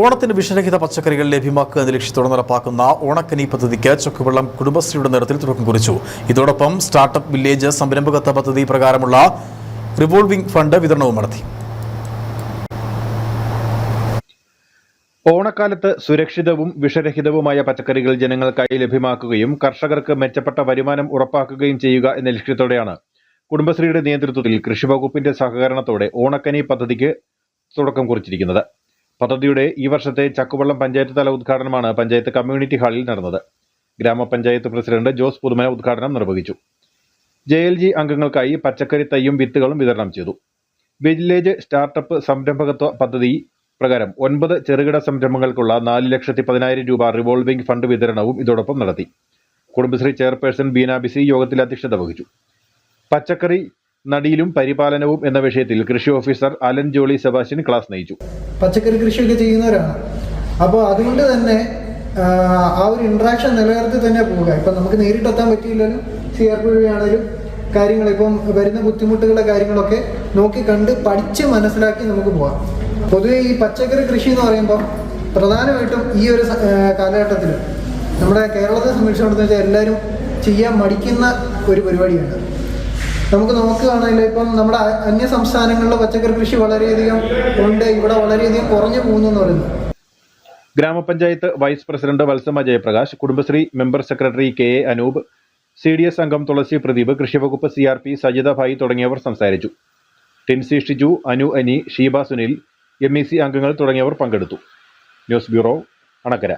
ഓണത്തിന് വിഷരഹിത പച്ചക്കറികൾ ലഭ്യമാക്കുക എന്ന ലക്ഷ്യത്തോടെ നടപ്പാക്കുന്ന ഓണക്കനി പദ്ധതിക്ക് ചൊക്കുവെള്ളം കുടുംബശ്രീയുടെ നേതൃത്വത്തിൽ തുടക്കം കുറിച്ചു. ഇതോടൊപ്പം സ്റ്റാർട്ടപ്പ് വില്ലേജ് സംരംഭകത്വ പദ്ധതി പ്രകാരമുള്ള റിവോൾവിംഗ് ഫണ്ട് വിതരണവും നടത്തി. ഓണക്കാലത്ത് സുരക്ഷിതവും വിഷരഹിതവുമായ പച്ചക്കറികൾ ജനങ്ങൾക്കായി ലഭ്യമാക്കുകയും കർഷകർക്ക് മെച്ചപ്പെട്ട വരുമാനം ഉറപ്പാക്കുകയും ചെയ്യുക എന്ന ലക്ഷ്യത്തോടെയാണ് കുടുംബശ്രീയുടെ നേതൃത്വത്തിൽ കൃഷിവകുപ്പിന്റെ സഹകരണത്തോടെ ഓണക്കനി പദ്ധതിക്ക് തുടക്കം കുറിച്ചിരിക്കുന്നത്. പദ്ധതിയുടെ ഈ വർഷത്തെ ചക്കുവള്ളം പഞ്ചായത്ത് തല ഉദ്ഘാടനമാണ് പഞ്ചായത്ത് കമ്മ്യൂണിറ്റി ഹാളിൽ നടന്നത്. ഗ്രാമപഞ്ചായത്ത് പ്രസിഡന്റ് ജോസ് പുതുമ ഉദ്ഘാടനം നിർവഹിച്ചു. ജെ എൽ ജി അംഗങ്ങൾക്കായി പച്ചക്കറി തയ്യും വിത്തുകളും വിതരണം ചെയ്തു. വില്ലേജ് സ്റ്റാർട്ടപ്പ് സംരംഭകത്വ പദ്ധതി പ്രകാരം ഒൻപത് ചെറുകിട സംരംഭങ്ങൾക്കുള്ള നാല് ലക്ഷത്തി പതിനായിരം രൂപ റിവോൾവിംഗ് ഫണ്ട് വിതരണവും ഇതോടൊപ്പം നടത്തി. കുടുംബശ്രീ ചെയർപേഴ്സൺ ബീന ബിസി യോഗത്തിൽ അധ്യക്ഷത വഹിച്ചു. പച്ചക്കറി നടീലും പരിപാലനവും എന്ന വിഷയത്തിൽ കൃഷി ഓഫീസർ അലൻ ജോളി സെബാസ്റ്റ്യൻ ക്ലാസ് നയിച്ചു. പച്ചക്കറി കൃഷിയൊക്കെ ചെയ്യുന്നവരാണ്. അപ്പോൾ അതുകൊണ്ട് തന്നെ ആ, ഒരു ഇൻട്രാക്ഷൻ നിലനിർത്തി തന്നെ പോവുക. ഇപ്പം നമുക്ക് നേരിട്ടെത്താൻ പറ്റിയില്ലെങ്കിലും സി ആർ പി വഴിയാണെങ്കിലും കാര്യങ്ങൾ ഇപ്പം വരുന്ന ബുദ്ധിമുട്ടുകളുടെ കാര്യങ്ങളൊക്കെ നോക്കി കണ്ട് പഠിച്ച് മനസ്സിലാക്കി നമുക്ക് പോവാം. പൊതുവെ ഈ പച്ചക്കറി കൃഷി എന്ന് പറയുമ്പോൾ പ്രധാനമായിട്ടും ഈ ഒരു കാലഘട്ടത്തിൽ നമ്മുടെ കേരളത്തെ സംബന്ധിച്ചിടത്തോളം എല്ലാവരും ചെയ്യാൻ മടിക്കുന്ന ഒരു പരിപാടിയാണ്. നമുക്ക് നോക്കുകയാണെങ്കിൽ ഇപ്പം നമ്മുടെ അന്യ സംസ്ഥാനങ്ങളിലെ പച്ചക്കറി കൃഷി വളരെയധികം ഉണ്ട്. ഇവിടെ വളരെയധികം കുറഞ്ഞു പോകുന്നു എന്ന് പറയുന്നു. ഗ്രാമപഞ്ചായത്ത് vice president Valsama Jayaprakash Kudumbashree member secretary K A Anoop C D S അംഗം തുളസി പ്രദീപ് കൃഷിവകുപ്പ് C R P Sajitha Bhai തുടങ്ങിയവർ സംസാരിച്ചു. Tincy Shiju Anu Ani Sheeba Sunil M E C അംഗങ്ങൾ തുടങ്ങിയവർ പങ്കെടുത്തു. News bureau Anakkara.